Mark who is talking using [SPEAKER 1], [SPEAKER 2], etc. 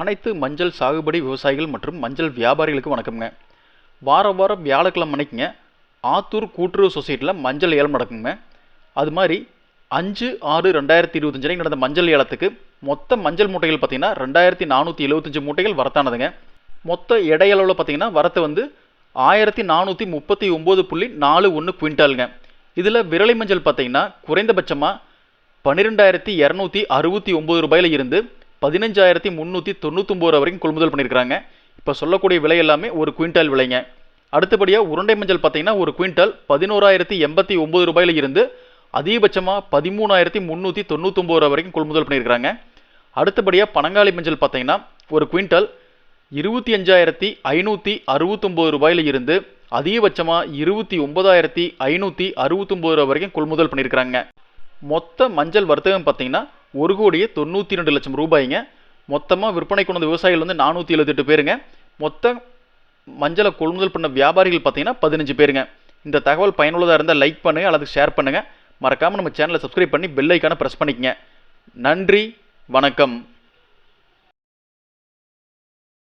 [SPEAKER 1] அனைத்து மஞ்சள் சாகுபடி விவசாயிகள் மற்றும் மஞ்சள் வியாபாரிகளுக்கு வணக்கம்ங்க. வார வாரம் வியாழக்கிழமை அன்னைக்குங்க ஆத்தூர் கூட்டுறவு சொசைட்டியில் மஞ்சள் ஏலம் நடக்குங்க. அது மாதிரி அஞ்சு ஆறு ரெண்டாயிரத்தி இருபத்தஞ்சு அன்னைக்கு நடந்த மஞ்சள் ஏலத்துக்கு மொத்த மஞ்சள் மூட்டைகள் பார்த்தீங்கன்னா ரெண்டாயிரத்தி நானூற்றி எழுபத்தஞ்சு மூட்டைகள் வரத்தானதுங்க. மொத்த இடையளவில் பார்த்தீங்கன்னா வரத்து வந்து ஆயிரத்தி நானூற்றி முப்பத்தி ஒம்பது புள்ளி நாலு ஒன்று குவிண்டாலுங்க. இதில் விரலை மஞ்சள் பார்த்தீங்கன்னா குறைந்தபட்சமாக பன்னிரெண்டாயிரத்தி இரநூத்தி அறுபத்தி ஒம்பது ரூபாயில் இருந்து பதினஞ்சாயிரத்தி முந்நூற்றி தொண்ணூத்தொம்பது ரூபா வரைக்கும் கொள்முதல் பண்ணியிருக்கிறாங்க இப்போ சொல்லக்கூடிய விலை எல்லாமே ஒரு குவிண்டால் விலைங்க. அடுத்தபடியாக உருண்டை மஞ்சள் பார்த்தீங்கன்னா ஒரு குவிண்டால் பதினோராயிரத்தி எண்பத்தி ஒம்பது ரூபாயில் இருந்து அதிகபட்சமாக பதிமூணாயிரத்தி முந்நூற்றி தொண்ணூத்தொம்பது ரூபா வரைக்கும் கொள்முதல் பண்ணியிருக்கிறாங்க அடுத்தபடியாக பனங்காளி மஞ்சள் பார்த்தீங்கன்னா ஒரு குவிண்டால் இருபத்தி அஞ்சாயிரத்தி ஐநூற்றி அறுபத்தொம்போது ரூபாயில் இருந்து அதிகபட்சமாக இருபத்தி ஒன்பதாயிரத்தி ஐநூற்றி அறுபத்தொம்பது ரூபா வரைக்கும் கொள்முதல் பண்ணியிருக்கிறாங்க மொத்த மஞ்சள் வர்த்தகம் பார்த்தீங்கன்னா ஒரு கோடியே தொண்ணூற்றி ரெண்டு லட்சம் ரூபாய்ங்க. மொத்தமாக விற்பனை கொண்ட விவசாயிகள் வந்து நானூற்றி எழுபத்தெட்டு பேருங்க. மொத்த மஞ்சளை கொள்முதல் பண்ண வியாபாரிகள் பார்த்தீங்கன்னா பதினஞ்சு பேருங்க. இந்த தகவல் பயனுள்ளதாக இருந்தால் லைக் பண்ணுங்கள் அல்லது ஷேர் பண்ணுங்கள் மறக்காமல் நம்ம சேனலை சப்ஸ்கிரைப் பண்ணி பெல் ஐக்கானை ப்ரெஸ் பண்ணிக்கங்க. நன்றி வணக்கம்.